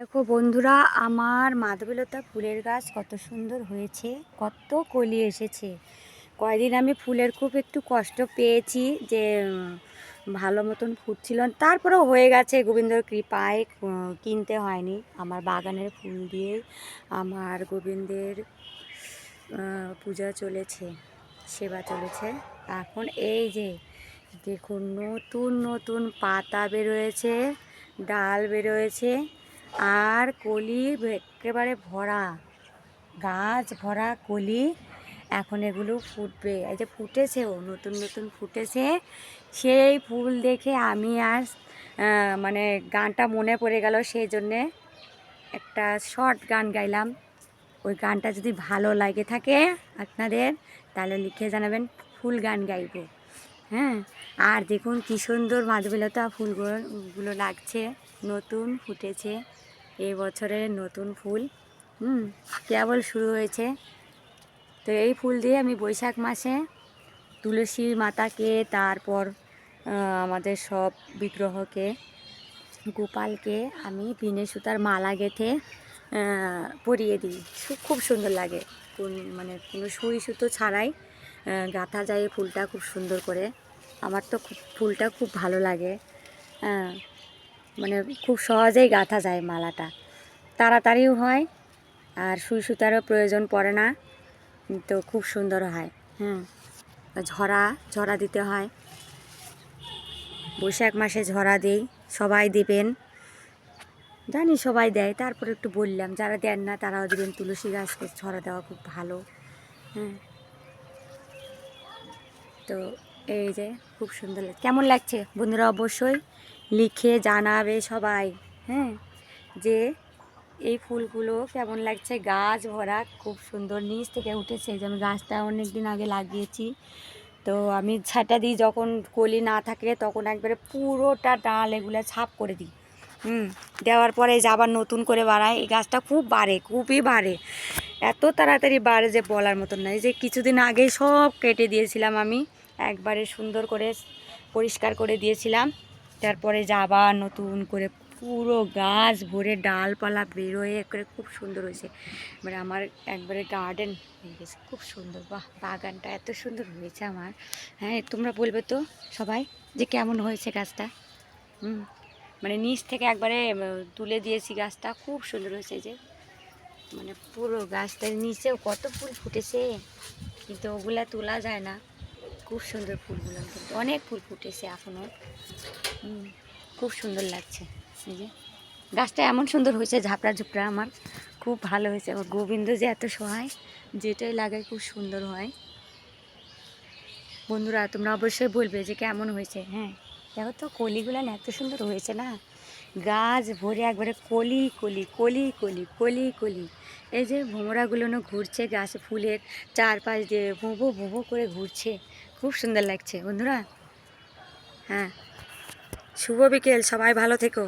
দেখো বন্ধুরা, আমার মাধবীলতা ফুলের গাছ কত সুন্দর হয়েছে, কত কলি এসেছে। কয়দিন আমি ফুলের খুব একটু কষ্ট পেয়েছি যে ভালো মতন ফুটছিল। তারপরেও হয়ে গেছে, গোবিন্দর কৃপায় কিনতে হয়নি। আমার বাগানের ফুল দিয়ে আমার গোবিন্দের পূজা চলেছে, সেবা চলেছে। এখন এই যে, দেখুন নতুন নতুন পাতা বেরোয়েছে, ডাল বেরোয়েছে। আর কলি একেবারে ভরা, গাছ ভরা কলি। এখন এগুলো ফুটবে। এই যে ফুটেছেও নতুন নতুন ফুটেছে। সেই ফুল দেখে আমি আর মানে গানটা মনে পড়ে গেল। সেই জন্যে একটা শর্ট গান গাইলাম। ওই গানটা যদি ভালো লাগে থাকে আপনাদের, তাহলে লিখে জানাবেন, ফুল গান গাইবো। হ্যাঁ? আর দেখুন কী সুন্দর মাধবীলতা ফুলগুলো লাগছে। নতুন ফুটেছে। এই বছরের নতুন ফুল। হুম, কেবল শুরু হয়েছে। তো এই ফুল দিয়ে আমি বৈশাখ মাসে তুলসী মাতাকে, তারপর আমাদের সব বিগ্রহকে, গোপালকে আমি বিনে সুতার মালা গেঁথে পরিয়ে দিই। খুব সুন্দর লাগে। কোন মানে কোনো সুই সুতো ছাড়াই গাঁথা যায় ফুলটা খুব সুন্দর করে। আমার তো ফুলটা খুব ভালো লাগে। হ্যাঁ মানে খুব সহজেই গাঁথা যায় মালাটা। তাড়াতাড়িও হয়, আর সুই সুতারও প্রয়োজন পড়ে না তো খুব সুন্দর হয় হুম ঝরা ঝরা দিতে হয়। বৈশাখ মাসে ঝরা দেই, সবাই দেবেন। জানি সবাই দেয়, তারপর একটু বললাম, যারা দেন না তারাও দেবেন, তুলসী গাছকে ঝরা দেওয়া খুব ভালো হ্যাঁ। তো এই যে, খুব সুন্দর কেমন লাগছে? বন্ধুরা অবশ্যই লিখে জানাবে সবাই হ্যাঁ? যে এই ফুলগুলো কেমন লাগছে? গাছ ভরা, খুব সুন্দর নিচ থেকে উঠেছে। যে আমি গাছটা অনেক দিন আগে লাগিয়েছি। তো আমি ছাটা দিই, যখন কলি না থাকে তখন একবারে পুরোটা ডাল এগুলো ছাপ করে দিই। হুম, দেওয়ার পরে যে আবার নতুন করে বাড়ায় এই গাছটা খুব বাড়ে, খুবই বাড়ে। এত তাড়াতাড়ি বাড়ে যে বলার মতন না। এই যে কিছুদিন আগে সব কেটে দিয়েছিলাম আমি, একবারে সুন্দর করে পরিষ্কার করে দিয়েছিলাম। তারপরে যে নতুন করে পুরো গাছ ভরে ডালপালা বেরোয় করে খুব সুন্দর হয়েছে। মানে আমার একবারে গার্ডেন হয়ে গেছে, খুব সুন্দর। বাহ, বাগানটা এত সুন্দর হয়েছে আমার। হ্যাঁ তোমরা বলবে তো সবাই যে কেমন হয়েছে গাছটা? হুম মানে নিচ থেকে একবারে তুলে দিয়েছি গাছটা, খুব সুন্দর হয়েছে যে। মানে পুরো গাছটার নিচেও কত ফুল ফুটেছে, কিন্তু ওগুলা তোলা যায় না। খুব সুন্দর ফুলগুলো কিন্তু, অনেক ফুল ফুটেছে এখনও। খুব সুন্দর লাগছে। এই যে, গাছটা এমন সুন্দর হয়েছে, ঝাপড়া ঝুপড়া আমার। খুব ভালো হয়েছে। আমার গোবিন্দ যে এত সহায়, যেটাই লাগায় খুব সুন্দর হয়। বন্ধুরা, তোমরা অবশ্যই বলবে যে কেমন হয়েছে। হ্যাঁ দেখো তো, কলিগুলো এত সুন্দর হয়েছে না। গাছ ভরে একবারে কলি কলি কলি কলি কলি কলি। এই যে ভোমরাগুলোনও ঘুরছে, গাছ ফুলের চারপাশ দিয়ে ভোঁভো ভোঁভো করে ঘুরছে। খুব সুন্দর লাগছে বন্ধুরা। হ্যাঁ শুভ বিকেল সবাই ভালো থেকো।